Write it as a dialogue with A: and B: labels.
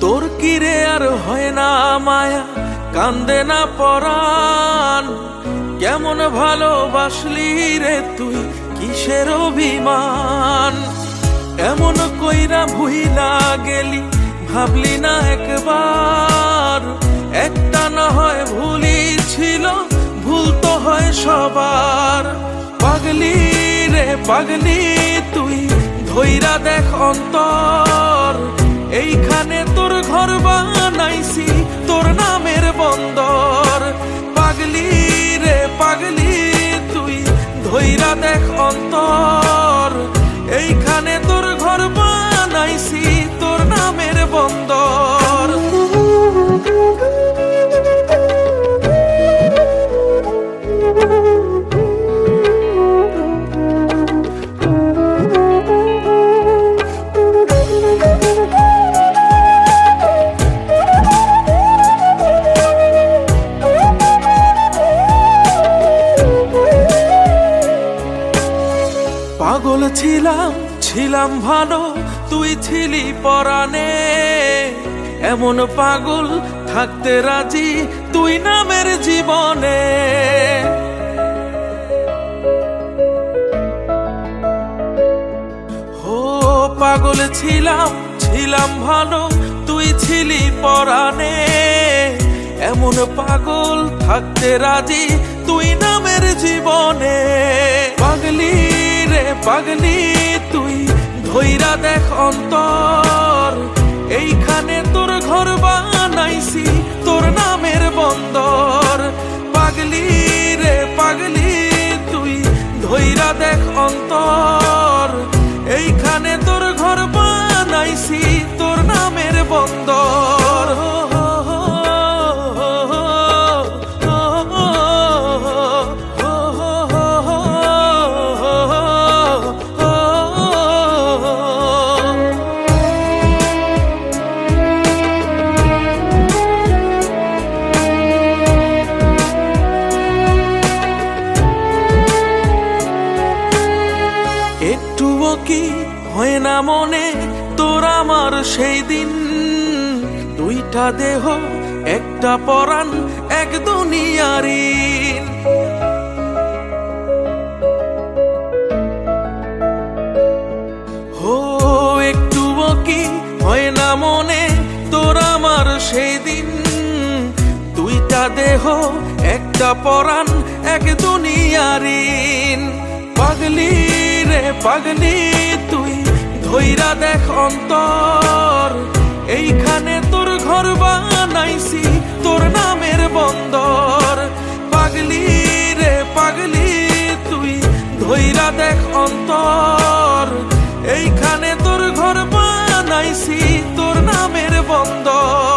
A: তোর কিরে আর হয় না মায়া, কান্দে না পরাণ। কেমন ভালোবাসলি রে তুই, কিসের অভিমান? এমন কইরা ভুইলা গেলি, ভাবলি না একবার। একটা না হয় ভুলি ছিল, ভুল তো হয় সবার। পাগলি রে, পাগলি তুই, ধইরা দেখ অন্তর। বন্দর পাগলি রে পাগলি তুই ধৈরা দেখ অন্তর। ছিলাম ছিলাম ভালো, তুই ছিলি পরাণে এমন পাগল থাকতে রাজি তুই নামের জীবনে। হো পাগল ছিলাম ছিলাম ভালো, তুই ছিলি পরাণে এমন পাগল থাকতে রাজি তুই নামের জীবনে। পাগলি রে পাগলি তুই ধৈরা দেখ অন্তর। কি হয় না মনে? তোর আমার সেই দিন। দুইটা দেহ, একটা পরাণ, এক দুনিয়ারি হো, একটুও কি হয় না মনে? তোর আমার সেই দিন। দুইটা দেহ, একটা পরাণ, এক দুনিয়ারিন পাগলি রে পাগলি, তুই ধৈরা দেখ অন্তর। এইখানে তোর ঘর বানাইছি, তোর নামের বন্দর। পাগলি রে পাগলি, তুই ধৈরা দেখ অন্তর। এইখানে তোর ঘর বানাইছি, তোর নামের বন্দর।